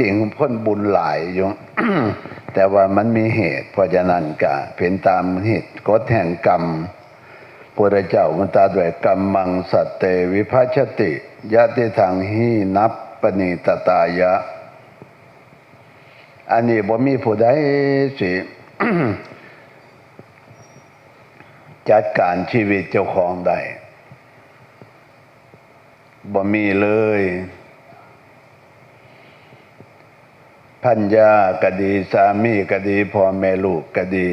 จริงพ้นบุญหลายอยู่แต่ว่ามันมีเหตุ เพราะฉะนั้นก็เป็นตามเหตุกฎแห่งกรรมพระเจ้ามันตาด้วยกรรมมังสัตเตวิภัชติยะติทางหีนับปณิตตายะ อันนี้บ่มีผู้ใดสิจัดการชีวิตเจ้าของได้บ่มีเลย พัญญาก็ดี สามีก็ดีพ่อแม่ลูกก็ดี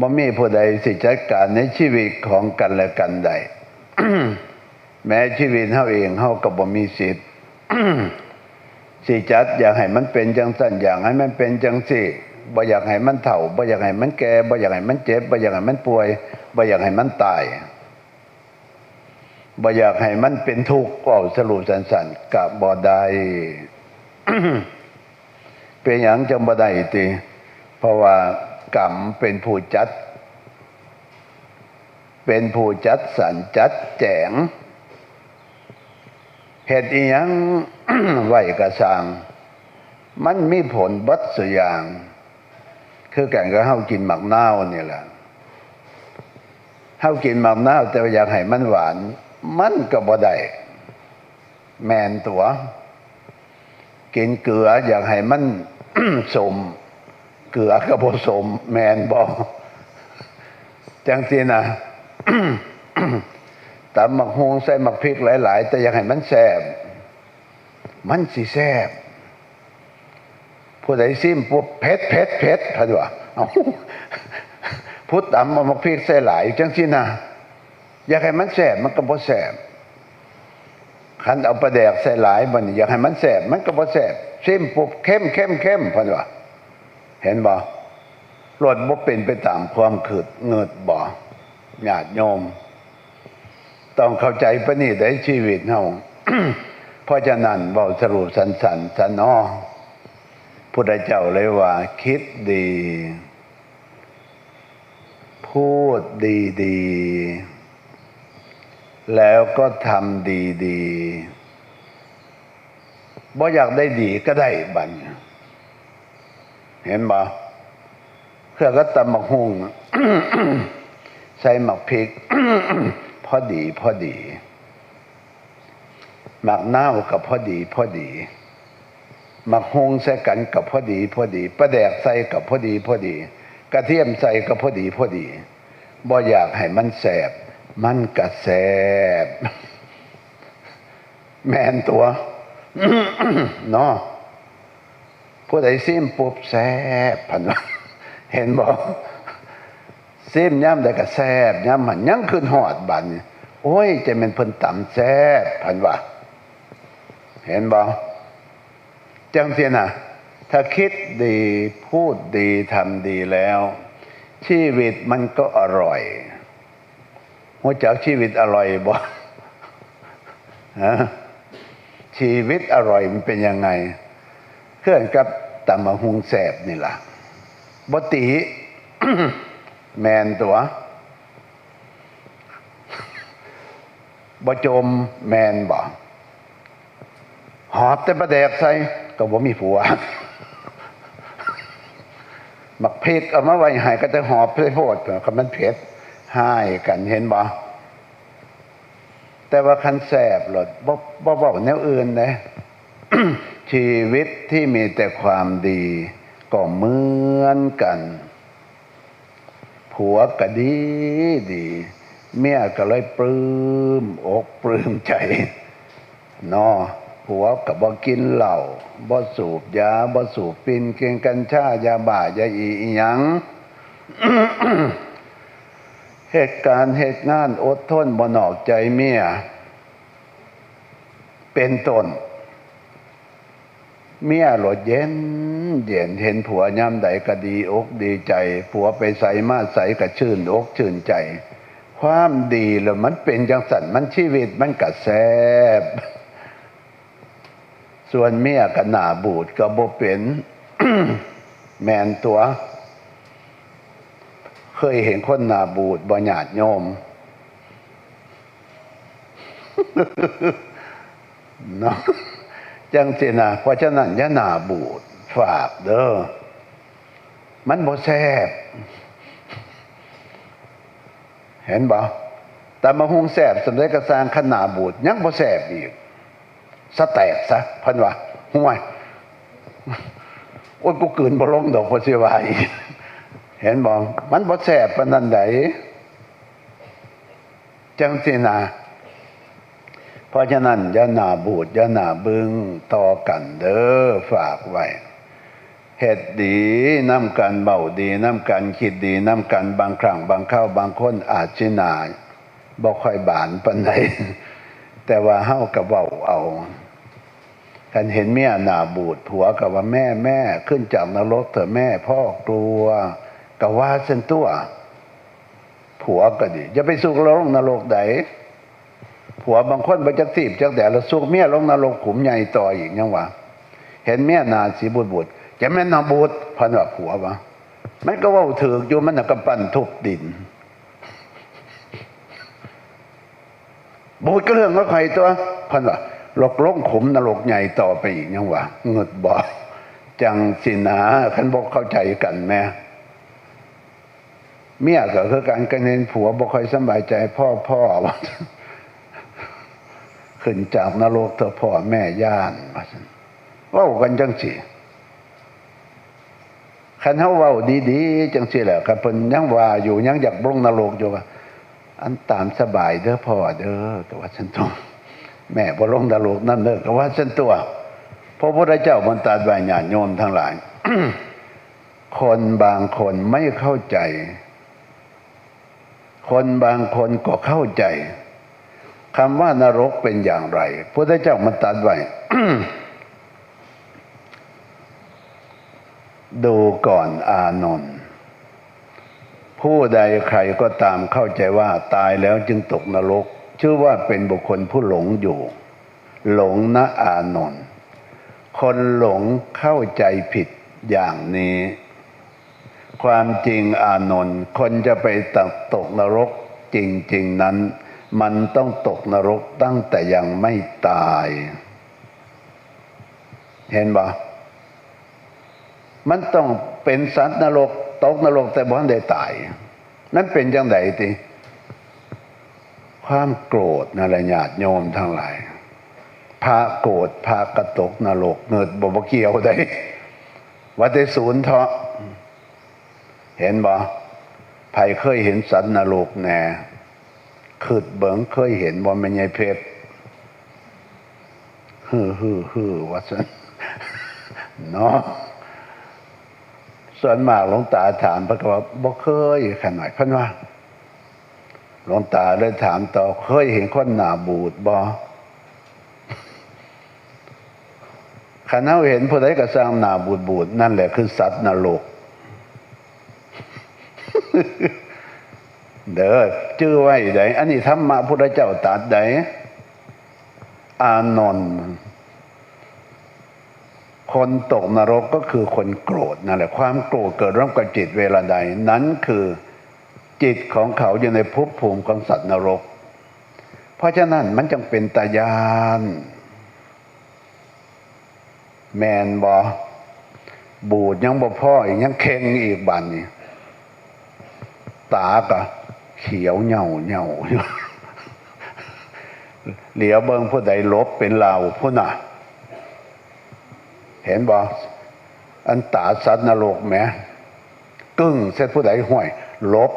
บ่มีผู้ใดสิจัดการในชีวิตของกันและกันได้แม้ชีวิตเฮาเองเฮาก็บ่มีสิทธิ์สิจัดอยากให้มันเป็นจังสั้นอยากให้มันเป็นจังสี่บ่อยากให้มันเฒ่าบ่อยากให้มันแก่บ่อยากให้มันเจ็บบ่อยากให้มันป่วยบ่อยากให้มันตายบ่อยากให้มันเป็นทุกข์ก็สรุปสั้นๆกับบ่ได้ เป็นอย่างจังบ่ได้ติเพราะว่ากรรมเป็นผู้จัด เป็นผู้จัดสรรจัดแจงเหตุอีหยังไหวกระสังมันมีผลบัดสอย่าง คือแก่งก็เฮากินหมักนาวนี่แหละเฮากินหมักนาวแต่อยากให้มันหวาน มันก็บ่ได้แมนตัว กินเกลืออยากให้มันสม เกลือก็บ่สม แมนบ่จังซี่นะตำหมักฮวงใส่หมักพริกหลาย ๆ แต่อยากให้มันแซ่บมันสิแซ่บผู้ใดซิมปุ๊บเผ็ดเผ็ดเผ็ดพะดวะเอาพูดตำเอาหมักพริกใส่หลายจังสินะอยากให้มันแซ่บมันก็บ่แซ่บ คันเอาปลาแดกใส่หลายบันอยากให้มันแซ่บมันก็บ่แซ่บซิมปุ๊บเข้มเข้มเข้มพะดวะเห็นบ่รสบ่เป็นไปตามความขืดเงิดบ่ญาติโยม ต้องเข้าใจปะนี่ได้ชีวิตเฮาเพราะฉะนั้นเบาสรุปสันสันสันนอพุทธเจ้าเลยว่า คิดดี พูดดีดี แล้วก็ทำดีดีบ่อยากได้ดีก็ได้บันเห็นบ่เพื่อก็ตำหมักหุงใส่หมักพริกพอดีพอดีหมักน้าวกับพอดีพอดีหมักฮงใส่กันกับพอดีพอดีปลาแดกใส่กับพอดีพอดี กระเทียมใส่กับพอดีพอดีบ่อยากให้มันแสบ มันกระแสบ แมนตัวเนาะผู้ใดซิมปุ๊บแสบพันวเห็นบอกซิมย่ำได้ก็แซบย่ำมันยังขึ้นหอดบันโอ้ยจะเป็นเพิ่นต่ำแซบพันว่าเห็นบ่จังเสียนะถ้าคิดดีพูดดีทำดีแล้ว ชีวิตมันก็อร่อย หัวจักชีวิตอร่อยบ่ฮะชีวิตอร่อยมันเป็นยังไงเคลื่อนกับตำมะฮุงแสบนี่ล่ะบติแมนตัวบจมแมนบ่หอบแต่ประแดกใส่ก็บ่มีผัวหมักเพชรเอามาไว้หายก็จะหอบใส่โพดคำมันเพชร ให้กันเห็นบ่แต่ว่าคันแสบหลดบ่บ่บอกแนวอื่นนะชีวิตที่มีแต่ความดี ก็เหมือนกัน ผัวก็ดีดี เมียก็เลยปลื้มอกปลื้มใจนอผัวก็บ่กินเหล้าบ่สูบยาบ่สูบปินเกงกัญชายาบ้ายาอีอิหยัง เหตุการณ์เหตุงานอดทนบ่นอกใจเมีย เป็นต้น เมียหลดเย็น เย็นเห็นผัวย่ำใดก็ดีอกดีใจ ผัวไปใส่มาใส่ก็ชื่นอกชื่นใจ ความดีแล้วมันเป็นจังสันมันชีวิตมันกระแซบส่วนเมียก็หนาบูดก็บ่เป็น แมนตัว เคยเห็นคนนาบูดบ่หยาดโยมเนาะจังสินะเพราะฉะนั้นยาหนาบูดฝากเด้อมันบ่แซ่บเห็นบ่แต่มาหุงแซบสำเร็จกระสร้างขนาบูดยังบ่แซบอีกสะแตกซะพันว่าห่วยโอ้ยกูกืนบ่ลงดอกพอสิวาอีก เห็นบ่มันบ่แซ่บปานนั้นไดจังสินะเพราะฉะนั้นอย่าหนาบูดอย่าหนาบึงต่อกันเด้อฝากไว้เหตุดีน้ำกันเบาดีน้ำกันคิดดีน้ำกันบางครั้งบางเข้าวบางคนอาจจินาบ่ค่อยบานปานใดแต่ว่าเฮากับเว้าเอากันเห็นเมียหนาบูดผัวกับว่าแม่แม่ขึ้นจากนรกเถอะแม่พ่อกลัว กับว่าเส้นตัว ผัวก็ดีอย่าไปสุกลงนรกใดผัวบางคนไปจักสีบจักแต่ละสุกเมียลงนรกขุมใหญ่ต่ออีกยังวะเห็นเมียนาสีบูดบูดจะแม่นนาบูดพันว่าผัววะมันก็ว่าถืออยู่มันน่ะกำปั้นทุบดินบูดก็เรื่องก็ใครตัวพันว่าหลกลงขุมนรกใหญ่ต่อไปอีกยังวะเงดบ่จังสินาขันบอกเข้าใจกันแม่ เมียก็คือการกันเน้นผัวบ่ค่อยสบายใจพ่อพ่อว่าขึ้นจากนรกเธอพ่อแม่ย่านว่าซั่นว้ากันจังสิคันเฮาว้าดีๆจังสิแหละครับเพิ่นยังว่าอยู่ยังอยากบลงนรกอยู่ว่าอันตามสบายเด้อพ่อเด้อก็ว่าฉันตัวแม่บ่ลงนรกนั่นเด้อก็ว่าฉันตัวพระพุทธเจ้าบรรดาไว้ญาติโยมทั้งหลาย คนบางคนไม่เข้าใจ คนบางคนก็เข้าใจคำว่านรกเป็นอย่างไรพระเจ้ามันตัดไว้ดูก่อนอานนท์ผู้ใดใครก็ตามเข้าใจว่าตายแล้วจึงตกนรก ชื่อว่าเป็นบุคคลผู้หลงอยู่ หลงนะอานนท์คนหลงเข้าใจผิดอย่างนี้ ความจริงอานนท์คนจะไปตกตกนรกจริง ๆ นั้น มันต้องตกนรกตั้งแต่ยังไม่ตาย เห็นบ่มันต้องเป็นสัตว์นรก ตกนรกแต่บ่ได้ตาย นั่นเป็นจังไดติความโกรธนั่นแหละญาติโยมทั้งหลายพระโกรธพระกระตกนรกเงิดบ่บเกี่ยวได้ว่าแต่ศูนย์เถาะ เห็นบ่ไผเคยเห็นสัตว์นรกแน่ขืดเบิงเคยเห็นบ่แม่นใหญ่เพชรฮือฮือฮือว่าสันเนาะส่วนมากหลวงตาถามพราะว่าบ่เคยขนาดพิ่นว่าหลวงตาเลยถามต่อเคยเห็นคนหนาบูดบ่คันเห็นผู้ใดก็สร้างหนาบูดบูดนั่นแหละคือสัตว์นรก เด้อชื่อไว้ไดอันนี้ธรรมะพุทธเจ้าตรัสไดอานนท์คนตกนรกก็คือคนโกรธนั่นแหละความโกรธเกิดร่วมกับจิตเวลาใด นั้นคือจิตของเขาอยู่ในภพภูมิของสัตว์นรก เพราะฉะนั้นมันจึงเป็นตายาน แมนบอบูดยังบ่พ่ออีกยังเค็งอีกบันนี่ ตากะเขียวเหน่าเหน่าเหลียวเบิงผู้ใดลบเป็นเราผู้น่ะ เห็นบ่อันตาสัตว์นรกแหมกึ้งเสร็จผู้ใดห่วยลบ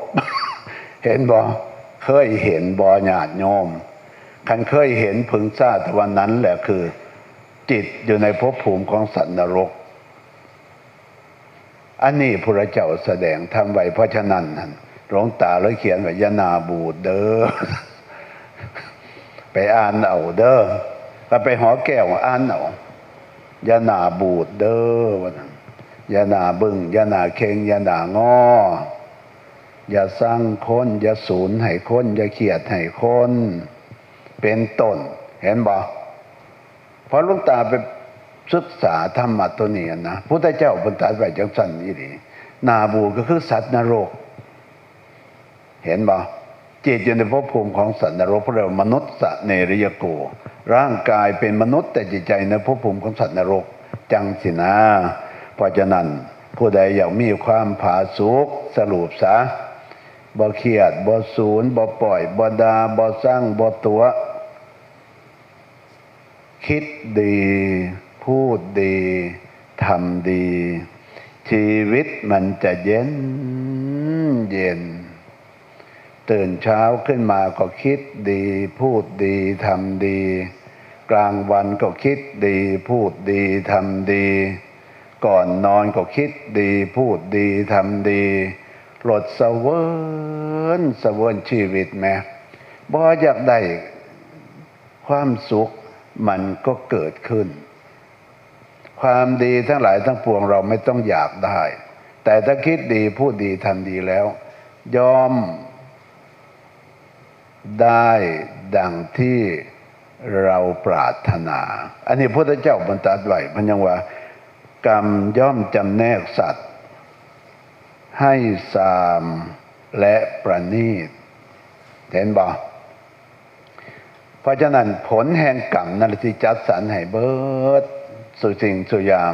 เห็นบ่เคยเห็นบ่ญาติโยมคันเคยเห็นพึงทราบแต่วันนั้นแหละคือ จิตอยู่ในภพภูมิของสัตว์นรก อันนี้พระเจ้าแสดงทำไว้เพราะฉะนั้นนั่น หลวงตาเลยเขียนว่ายานาบูดเด้อไปอ่านเอาเด้อก็ไปหอแก้วอ่านเอายานาบูดเด้อว่านั้นยานาบึงยานาเคงยานาง้ออย่าสร้างคนอย่าสูญให้คน อย่าเขียดให้คน เป็นต้น เห็นบ่พอหลุงตาไปศึกษาธรรมะตัวนี้นะพุทธเจ้าบรรดาไว้จังสันนี่ดีนาบูก็คือสัตว์นรก เห็นบ่จิตอยู่ในภพภูมิของสัตว์นรกเพราะเรามนุษย์สเนริยโก ร่างกายเป็นมนุษย์แต่จิตใจในภพภูมิของสัตว์นรก จังสินะเพราะฉะนั้นผู้ใดอยากมีความผาสุกสรุปซะบ่เครียดบ่ศูนย์บ่ปล่อยบ่ดาบ่สร้างบ่ตัว คิดดี พูดดีทำดี ชีวิตมันจะเย็นเย็น ตื่นเช้าขึ้นมาก็คิดดีพูดดีทำดี กลางวันก็คิดดีพูดดีทำดี ก่อนนอนก็คิดดีพูดดีทำดีหลดเสเวินเสเวินชีวิตแม่บ่อยากได้ความสุขมันก็เกิดขึ้น ความดีทั้งหลายทั้งปวงเราไม่ต้องอยากได้ แต่ถ้าคิดดีพูดดีทำดีแล้ว ยอม ได้ดังที่เราปรารถนา อันนี้พระพุทธเจ้าบรรทัดไว้มันยังว่า กรรมย่อมจำแนกสัตว์ ให้สามและประณีต เห็นบ่เพราะฉะนั้นผลแห่งกรรมนั่นแหละที่จัดสรรให้เบิดสุสิ่งสุอย่าง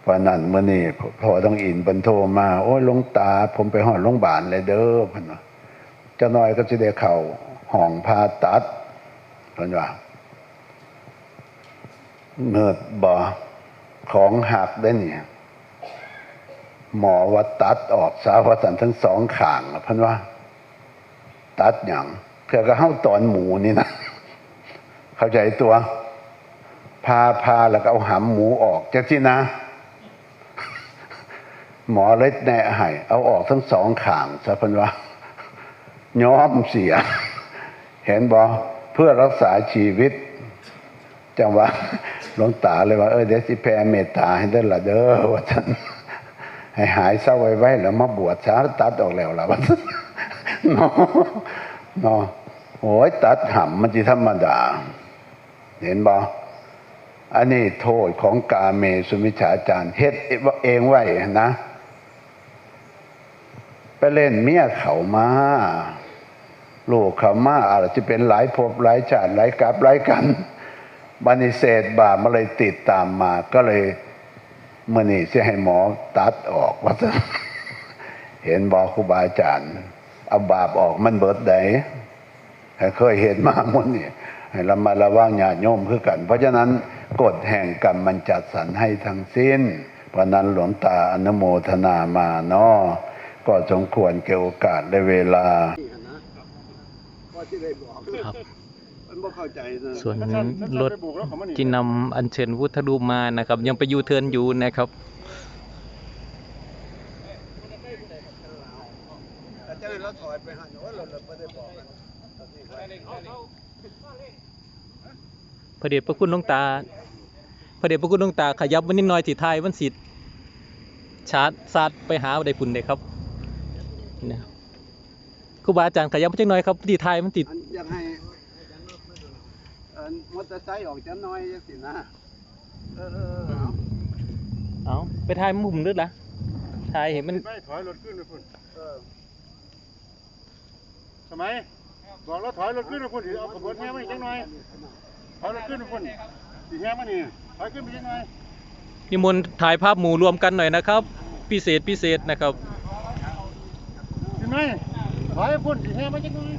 เพราะนั้นเมื่อนี้พอต้องอินบรรโทรมา โอ้ยหลวงตา ผมไปหอดโรงพยาบาลเลยเด้อพันว่า จะน้อยก็จะได้เข่าห้องผ่าตัดพันว่าเมื่อบ่ของหักได้เนี่ยหมอว่าตัดออกสาวสันทั้งสองข้างเพันว่า ตัดอย่างเพื่อก็เข้าตอนหมูนี่นะเข้าใจตัว พาพาแล้วก็เอาหำหมูออกจากที่นะ หมอเลยแนะให้เอาออกทั้งสองข้างซะพันว่า ย้อมเสีย เห็นบอเพื่อรักษาชีวิต จังว่าหลวงตาเลยว่า เออเดี๋ยวสิแผ่เมตตาให้ได้ละเด้อว่าท่านให้หายเศร้าไว้แล้วมาบวชสาตัดออกแล้วล่ะว่าท่านเนาะเนาะโอ้ยตัดหำมันจะธรรมดา เห็นบ่อันนี้โทษของกาเมสุมิจฉาจารย์เฮ็ดเองไว้นะ ไปเล่นเมียเขามา ลูกขามาอาจจะเป็นหลายภพหลายชาติหลายกับหลายกันบันิเศษบาปมาเลยติดตามมา ก็เลยเมื่อนี่จะให้หมอตัดออกว่าเห็นบอกครูบาอาจารย์เอาบาปออกมันเบิดไดเคยเห็นมาหมดนี่ให้เรามาระวังญาติโยมคือกัน เพราะฉะนั้นกฎแห่งกรรมมันจัดสรรให้ทั้งสิ้น เพราะนั้นหลวงตาอนุโมทนามาเนาะก็สมควรเกี่ยวโอกาสและเวลา ครับมันบ่เข้าใจนะส่วนรถที่นำอัญเชิญวุฒรูปมานะครับ ยังไปยูเทิร์นอยู่นะครับแต่เจ้าเราถอยไปหันว่าเราไม่ได้บอกกันพระเดชพระคุณหลวงตา พระเดชพระคุณหลวงตาขยับมันนิดหน่อยสิทายมันสิชาร์จซาดไปหาได้ปุ่นเลยครับเนี่ยครูบาอาจารย์ขยับมาจังหน่อยครับที่ทายมันติด อันอยากให้เอ่อมอเตอร์ไซค์ออกจะน้อยจังสินะเออเออเออเอาเอาไปทายมุมลึกละทายเห็นมันไม่ถอยรถขึ้นไปพุ่นเออทำไมบอกแล้วถอยรถขึ้นไปพุ่นสิเอาขบวนแห่มาอีกจังหน่อยถอยรถขึ้นไปพุ่นสีแห่มานี่ถอยขึ้นไปจังหน่อยนิมนต์ถ่ายภาพหมู่รวมกันหน่อยนะครับ พิเศษพิเศษนะครับ เห็นไหม ถอยไปพุ่นสีแห่มาจังหน่อย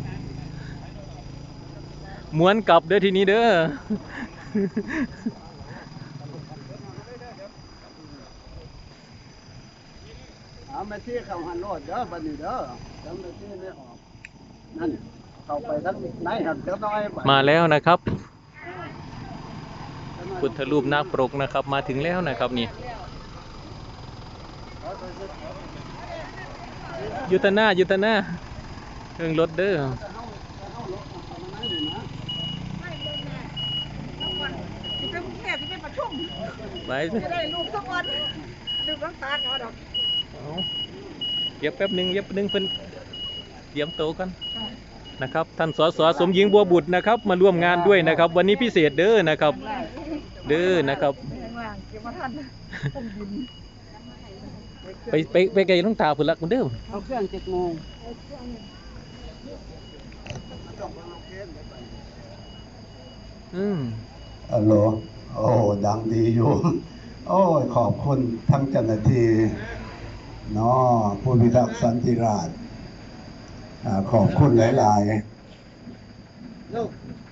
ม้วนกลับเด้อทีนี้เด้อ เอามาที่เขาหันรถเด้อบัดนี้เด้อจำมาที่ไม่ออกนั่นเข้าไปทั้งไหนหันจะน้อยบัดมาแล้วนะครับ พุทธรูปนาคปรกนะครับ มาถึงแล้วนะครับนี่ยุตนายุตนา เครื่องรถเด้อที่เป็นกรุงเทพที่เป็นปทุมไปจะได้ลูกสักวันดูน้ำตาลเอาดอกเอาเดี๋ยวแป๊บหนึงเดี๋ยวแป๊บหนึงเพิ่นเตรียมโตวกันนะครับท่านสสสมหญิงบัวบุตรนะครับ มาร่วมงานด้วยนะครับ วันนี้พิเศษเด้อนะครับ เด้อนะครับแรงล่างเก็บมาทันผมยินไปไปไปไกลหลวงตาพุ่นละคุณเด้อเอาเครื่องเจ็ดโมง อืมฮัลโหลโอ้ดังดีอยู่ โอ้ยขอบคุณทั้งเจ้าหน้าที่เนาะผู้พิทักษ์สันติราษฎร์อ่าขอบคุณหลายๆ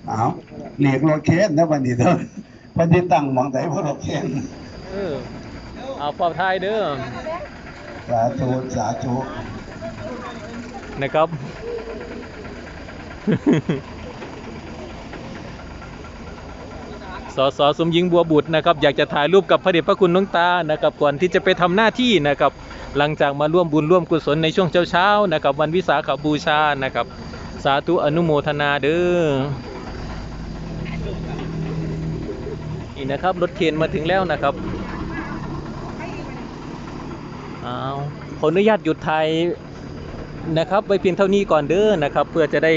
เอาเรียกรถเคนนะวันนี้เถอะพอดีตั้งหมองไหนพวกรถเคนเออเอาปลอบทายเด้อสาธุสาธุนะครับ สสสมหญิงบัวบุตรนะครับอยากจะถ่ายรูปกับพระเดชพระคุณหลวงตานะครับก่อนที่จะไปทำหน้าที่นะครับ หลังจากมาร่วมบุญร่วมกุศลในช่วงเช้าๆนะครับ วันวิสาขบูชานะครับ สาธุอนุโมทนาเด้อนี่นะครับรถเข็นมาถึงแล้วนะครับอ้าวขออนุญาตหยุดถ่ายนะครับไว้เพียงเท่านี้ก่อนเด้อนะครับ เพื่อจะได้